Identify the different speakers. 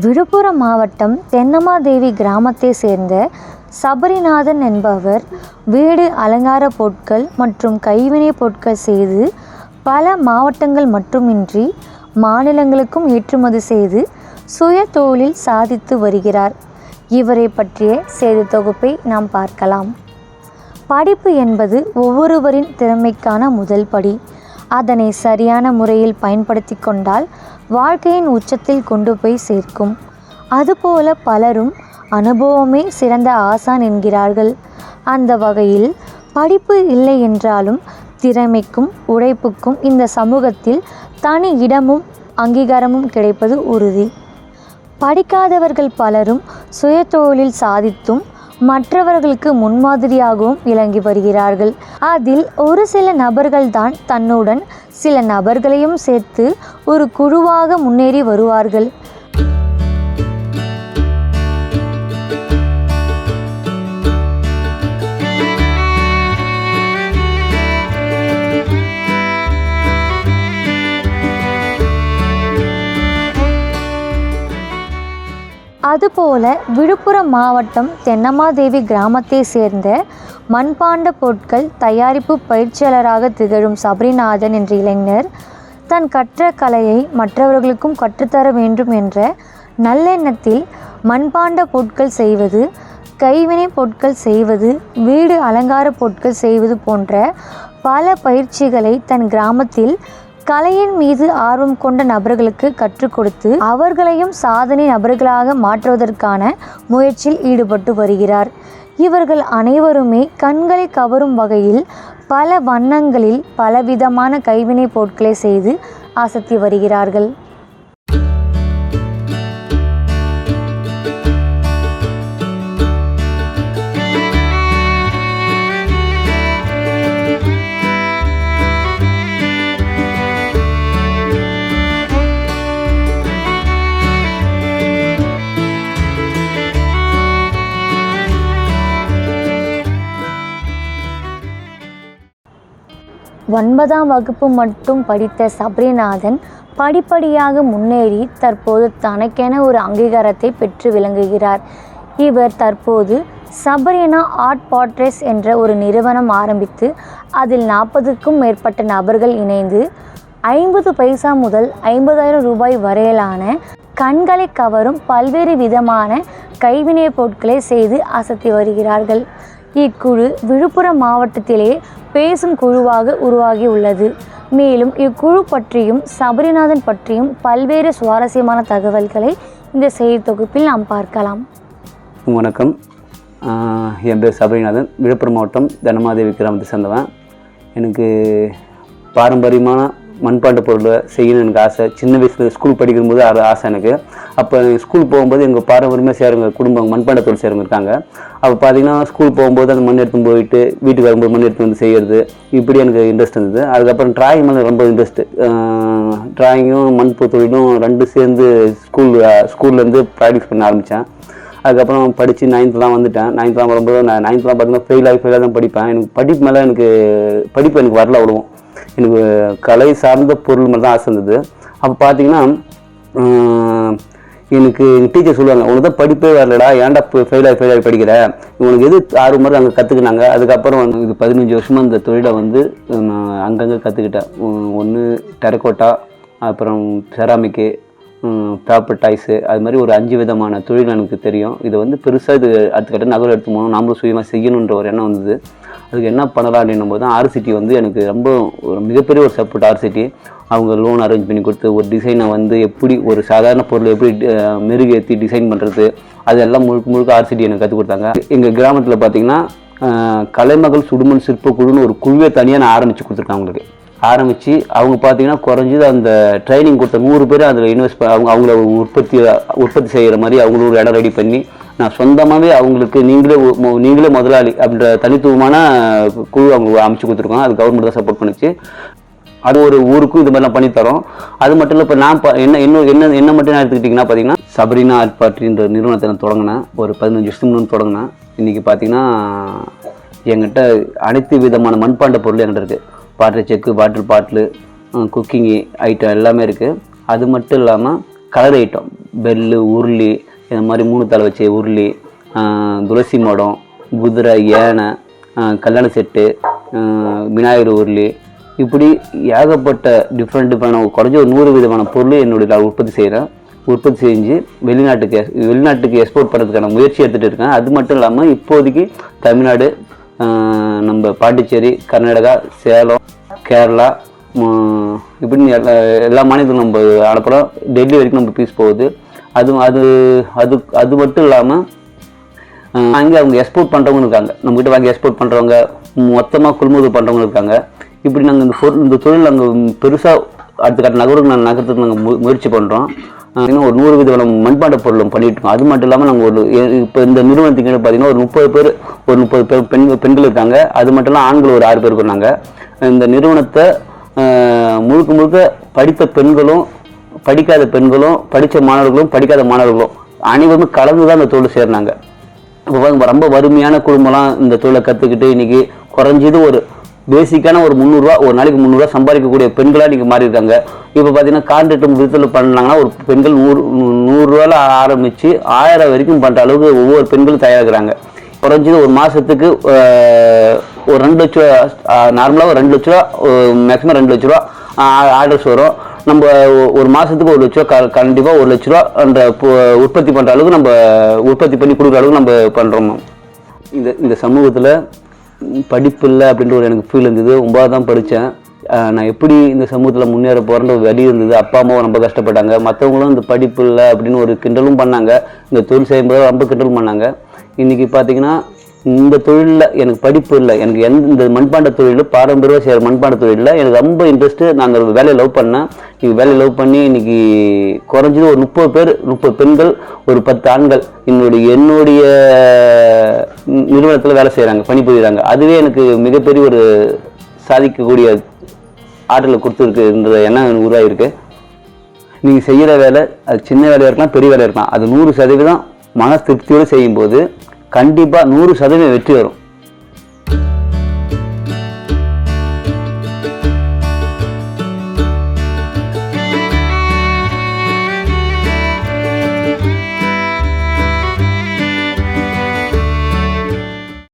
Speaker 1: விழுப்புரம் மாவட்டம் தென்னமாதேவி கிராமத்தை சேர்ந்த சபரிநாதன் என்பவர் வீடு அலங்கார பொருட்கள் மற்றும் கைவினைப் பொருட்கள் செய்து பல மாவட்டங்கள் மட்டுமின்றி மாநிலங்களுக்கும் ஏற்றுமதி செய்து சுய தொழில் சாதித்து வருகிறார். இவரை பற்றிய செய்தி தொகுப்பை நாம் பார்க்கலாம். படிப்பு என்பது ஒவ்வொருவரின் திறமைக்கான முதல் படி. அதனை சரியான முறையில் பயன்படுத்தி கொண்டால் வாழ்க்கையின் உச்சத்தில் கொண்டு போய் சேர்க்கும். அதுபோல பலரும் அனுபவமே சிறந்த ஆசான் என்கிறார்கள். அந்த வகையில் படிப்பு இல்லை என்றாலும் திறமைக்கும் உழைப்புக்கும் இந்த சமூகத்தில் தனி இடமும் அங்கீகாரமும் கிடைப்பது உறுதி. படிக்காதவர்கள் பலரும் சுயதொழில் சாதித்தும் மற்றவர்களுக்கு முன்மாதிரியாகவும் விளங்கி வருகிறார்கள். அதில் ஒரு சில நபர்கள்தான் தன்னுடன் சில நபர்களையும் சேர்த்து ஒரு குழுவாக முன்னேறி வருவார்கள். அதுபோல விழுப்புரம் மாவட்டம் தென்னமாதேவி கிராமத்தை சேர்ந்த மண்பாண்ட பொருட்கள் தயாரிப்பு பயிற்சியாளராக திகழும் சபரிநாதன் என்ற இளைஞர் தன் கற்ற கலையை மற்றவர்களுக்கும் கற்றுத்தர வேண்டும் என்ற நல்லெண்ணத்தில் மண்பாண்ட பொருட்கள் செய்வது கைவினை பொருட்கள் செய்வது வீடு அலங்கார பொருட்கள் செய்வது போன்ற பல பயிற்சிகளை தன் கிராமத்தில் கலையின் மீது ஆர்வம் கொண்ட நபர்களுக்கு கற்றுக் கொடுத்து அவர்களையும் சாதனை நபர்களாக மாற்றுவதற்கான முயற்சியில் ஈடுபட்டு வருகிறார். இவர்கள் அனைவருமே கண்களை கவரும் வகையில் பல வண்ணங்களில் பலவிதமான கைவினைப் பொருட்களை செய்து அசத்தி வருகிறார்கள். ஒன்பதாம் வகுப்பு மட்டும் படித்த சபரிநாதன் படிப்படியாக முன்னேறி தற்போது தனக்கென ஒரு அங்கீகாரத்தை பெற்று விளங்குகிறார். இவர் தற்போது சபரினா ஆர்ட் பாட்ரேஸ் என்ற ஒரு நிறுவனம் ஆரம்பித்து அதில் நாற்பதுக்கும் மேற்பட்ட நபர்கள் இணைந்து ஐம்பது பைசா முதல் ஐம்பதாயிரம் ரூபாய் வரையிலான கண்களை கவரும் பல்வேறு விதமான கைவினைப் பொருட்களை செய்து அசத்தி வருகிறார்கள். இக்குழு விழுப்புரம் மாவட்டத்திலே பேசும் குழுவாக உருவாகி உள்ளது மேலும் இக்குழு பற்றியும் சபரிநாதன் பற்றியும் பல்வேறு சுவாரஸ்யமான தகவல்களை இந்த செய்தி தொகுப்பில் நாம் பார்க்கலாம்.
Speaker 2: வணக்கம். என் பேர் சபரிநாதன். விழுப்புரம் மாவட்டம் தனமாதேவி கிராமத்தை சேர்ந்தவன். எனக்கு பாரம்பரியமான மண்பாண்ட பொருளை செய்யணும்னு எனக்கு ஆசை. சின்ன வயசில் ஸ்கூல் படிக்கும்போது அது ஆசை எனக்கு. அப்போ ஸ்கூல் போகும்போது எங்கள் பாரம்பரியமாக சேருங்க குடும்பம் மண்பாண்ட பொருள் சேருங்க இருக்காங்க. அப்போ பார்த்தீங்கன்னா ஸ்கூல் போகும்போது அந்த மண் எடுத்து போயிட்டு வீட்டுக்கு வரும்போது மண் எடுத்து வந்து செய்கிறது இப்படி எனக்கு இன்ட்ரெஸ்ட் இருந்தது. அதுக்கப்புறம் டிராயிங் மேலே ரொம்ப இன்ட்ரெஸ்ட்டு டிராயிங்கும் மண் தொழிலும் ரெண்டும் சேர்ந்து ஸ்கூல் ஸ்கூல்லேருந்து ப்ராக்டிஸ் பண்ண ஆரம்பித்தேன் அதுக்கப்புறம் படித்து நைன்த்லாம் வந்துட்டேன். நைன்த்லாம் வரும்போது நான் நைன்த்லாம் பார்த்தீங்கன்னா ஃபெயில் ஆகி ஃபெயிலாக தான் படிப்பேன். எனக்கு படிப்பு மேலே எனக்கு படிப்பு எனக்கு வரல அவ்வளோவும். எனக்கு கலை சார்ந்த பொருள் மேலே தான் ஆசை இருந்தது. அப்போ பார்த்தீங்கன்னா எனக்கு எங்கள் டீச்சர் சொல்லுவாங்க உனக்கு தான் படிப்பே வரலடா ஏன்டா ஃபெயில் ஆகி ஃபெயில் ஆகி படிக்கிற? உனக்கு எது ஆறு மாதிரி அங்கே கற்றுக்கினாங்க அதுக்கப்புறம் வந்து இது பதினஞ்சு வருஷமாக இந்த தொழிலை வந்து நான் அங்கங்கே கற்றுக்கிட்டேன் ஒன்று டெரக்கோட்டா அப்புறம் செராமிக்கு பேப்பர் டாய்ஸு அது மாதிரி ஒரு அஞ்சு விதமான தொழில் எனக்கு தெரியும். இதை வந்து பெருசாக இது அடுத்த கட்ட நகரம் எடுத்து போகணும். நாமளும் சுயமாக செய்யணுன்ற ஒரு எண்ணம் வந்தது. அதுக்கு என்ன பண்ணலாம் அப்படின்னும் போது தான் ஆர்சிட்டி வந்து எனக்கு ரொம்ப ஒரு மிகப்பெரிய ஒரு சப்போர்ட் ஆர்சிடி அவங்க லோன் அரேஞ்ச் பண்ணி கொடுத்து ஒரு டிசைனை வந்து எப்படி ஒரு சாதாரண பொருளை எப்படி மெருகேற்றி டிசைன் பண்ணுறது அதெல்லாம் முழுக்க முழுக்க ஆர்சிட்டி எனக்கு கற்றுக் கொடுத்தாங்க. எங்கள் கிராமத்தில் பார்த்தீங்கன்னா கலைமகள் சுடுமண் சிற்பக்குழுன்னு ஒரு குழுவே தனியாக நான் ஆரம்பித்து கொடுத்துருக்கேன் அவங்களுக்கு. ஆரம்பித்து அவங்க பார்த்தீங்கன்னா குறைஞ்சது அந்த ட்ரைனிங் கொடுத்த நூறு பேர் அதில் இன்வெஸ்ட் அவங்க அவங்கள உற்பத்தி உற்பத்தி செய்கிற மாதிரி அவங்களும் ஒரு இடம் ரெடி பண்ணி நான் சொந்தமாகவே அவங்களுக்கு நீங்களே நீங்களே முதலாளி அப்படின்ற தனித்துவமான குழு அவங்க அமைச்சு கொடுத்துருக்கோம் அது கவர்மெண்ட் தான் சப்போர்ட் பண்ணிச்சு. அது ஒரு ஊருக்கும் இது மாதிரிலாம் பண்ணித்தரோம் அது மட்டும் இல்லை இப்போ நான் ப- என்ன இன்னும் என்ன என்ன மட்டும் நான் எடுத்துக்கிட்டிங்கன்னா பார்த்தீங்கன்னா சபரினா ஆர்ட் பாட்ரின்ற நிறுவனத்தை நான் தொடங்கினேன். ஒரு பதினஞ்சு வருஷத்துக்கு முன்னாடி தொடங்கினேன். இன்றைக்கி பார்த்தீங்கன்னா என்கிட்ட அனைத்து விதமான மண்பாண்ட பொருள் என்கிட்ட இருக்குது பாட்டில் செக்கு பாட்டில் பாட்டிலு குக்கிங்கு ஐட்டம் எல்லாமே இருக்குது அது மட்டும் இல்லாமல் கலர் ஐட்டம் பெல்லு உருளி இந்த மாதிரி மூணு தலை வச்ச உருளி துளசி மடம் குதிரை யானை கல்யாண செட்டு விநாயகர் உருளி. இப்படி ஏகப்பட்ட டிஃப்ரெண்ட் டிஃப்ரெண்ட் குறைஞ்ச ஒரு நூறு விதமான பொருள் என்னுடைய நான் உற்பத்தி செய்கிறேன் உற்பத்தி செஞ்சு வெளிநாட்டுக்கு வெளிநாட்டுக்கு எக்ஸ்போர்ட் பண்ணுறதுக்கான முயற்சி எடுத்துகிட்டு இருக்கேன். அது மட்டும் இல்லாமல் இப்போதைக்கு தமிழ்நாடு நம்ம பாண்டிச்சேரி கர்நாடகா சேலம் கேரளா இப்படின்னு எல்லா எல்லா மாநிலத்திலும் நம்ம அனுப்புகிறோம் டெல்லி வரைக்கும் நம்ம பீஸ் போகுது. அது அது அது அது மட்டும் இல்லாமல் அங்கே அவங்க எக்ஸ்போர்ட் பண்ணுறவங்க இருக்காங்க. நம்மகிட்ட வாங்கி எக்ஸ்போர்ட் பண்ணுறவங்க மொத்தமாக கொள்முதல் பண்ணுறவங்க இருக்காங்க. இப்படி நாங்கள் இந்த பொருள் இந்த தொழில் நாங்கள் பெருசாக அடுத்த கட்ட நகருக்கு நாங்கள் நகரத்துக்கு நாங்கள் மு முயற்சி பண்ணுறோம் இன்னும் ஒரு நூறு விதமான மண்பாண்ட பொருளும் பண்ணிட்டு அது மட்டும் இல்லாமல் நாங்கள் ஒரு இப்போ இந்த நிறுவனத்துக்கு பார்த்தீங்கன்னா ஒரு முப்பது பேர் ஒரு முப்பது பேர் பெண் பெண்கள் இருக்காங்க. அது மட்டும் இல்லாமல் ஆண்கள் ஒரு ஆறு பேர் இருக்காங்க. இந்த நிறுவனத்தை முழுக்க முழுக்க படித்த பெண்களும் படிக்காத பெண்களும் படித்த மாணவர்களும் படிக்காத மாணவர்களும் அனைவருமே கலந்து தான் அந்த தொழில் சேர்னாங்க இப்போ ரொம்ப வறுமையான குடும்பம்லாம் இந்த தொழிலை கற்றுக்கிட்டு இன்றைக்கி குறைஞ்சது ஒரு பேசிக்கான ஒரு முந்நூறுரூவா ஒரு நாளைக்கு முந்நூறுரூவா சம்பாதிக்கக்கூடிய பெண்களாக இன்றைக்கி மாறி இருக்காங்க இப்போ பார்த்தீங்கன்னா கான்ட்ராக்ட் விதத்தில் பண்ணாங்கன்னா ஒரு பெண்கள் நூறு நூறுரூவால ஆரம்பித்து ஆயிரம் வரைக்கும் பண்ணுற அளவுக்கு ஒவ்வொரு பெண்களும் தயாராகிறாங்க. குறைஞ்சது ஒரு மாதத்துக்கு ஒரு ரெண்டு லட்ச ரூபா நார்மலாக ஒரு ரெண்டு லட்ச ரூபா மேக்ஸிமம் ரெண்டு லட்ச ரூபா ஆர்டர்ஸ் வரும். நம்ம ஒரு மாதத்துக்கு ஒரு லட்ச ரூபா க கண்டிப்பாக ஒரு லட்ச ரூபா அந்த உற்பத்தி பண்ணுற அளவுக்கு நம்ம உற்பத்தி பண்ணி கொடுக்குற அளவுக்கு நம்ம பண்ணுறோம் இந்த இந்த சமூகத்தில் படிப்பு இல்லை அப்படின்ற ஒரு எனக்கு ஃபீல் இருந்தது. ஒன்பதாவது தான் படித்தேன் நான் எப்படி இந்த சமூகத்தில் முன்னேற போகிறேன்ற ஒரு வழி இருந்தது. அப்பா அம்மாவும் ரொம்ப கஷ்டப்பட்டாங்க. மற்றவங்களும் இந்த படிப்பு இல்லை அப்படின்னு ஒரு கிண்டலும் பண்ணாங்க. இந்த தொழில் செய்யும்போது ரொம்ப கிண்டலும் பண்ணாங்க. இன்றைக்கி பார்த்தீங்கன்னா இந்த தொழிலில் எனக்கு படிப்பு இல்லை. எனக்கு எந்த இந்த மண்பாண்ட தொழில் பாரம்பரியமாக செய்கிற மண்பாண்ட தொழிலில் எனக்கு ரொம்ப இன்ட்ரெஸ்ட்டு நான் அந்த வேலையை லவ் பண்ணேன். இன்னைக்கு வேலையை லவ் பண்ணி இன்றைக்கி குறைஞ்சது ஒரு முப்பது பேர் முப்பது பெண்கள் ஒரு பத்து ஆண்கள் என்னுடைய என்னுடைய நிறுவனத்தில் வேலை செய்கிறாங்க பணிபுரிகிறாங்க அதுவே எனக்கு மிகப்பெரிய ஒரு சாதிக்கக்கூடிய ஆற்றலை கொடுத்துருக்குன்ற எண்ணம் எனக்கு உருவாகிருக்கு நீங்கள் செய்கிற வேலை அது சின்ன வேலையாக இருக்கலாம் பெரிய வேலையாக இருக்கலாம் அது நூறு சதவீதம் மன திருப்தியோடு செய்யும்போது கண்டிப்பாக நூறு சதவீதம் வெற்றி வரும்.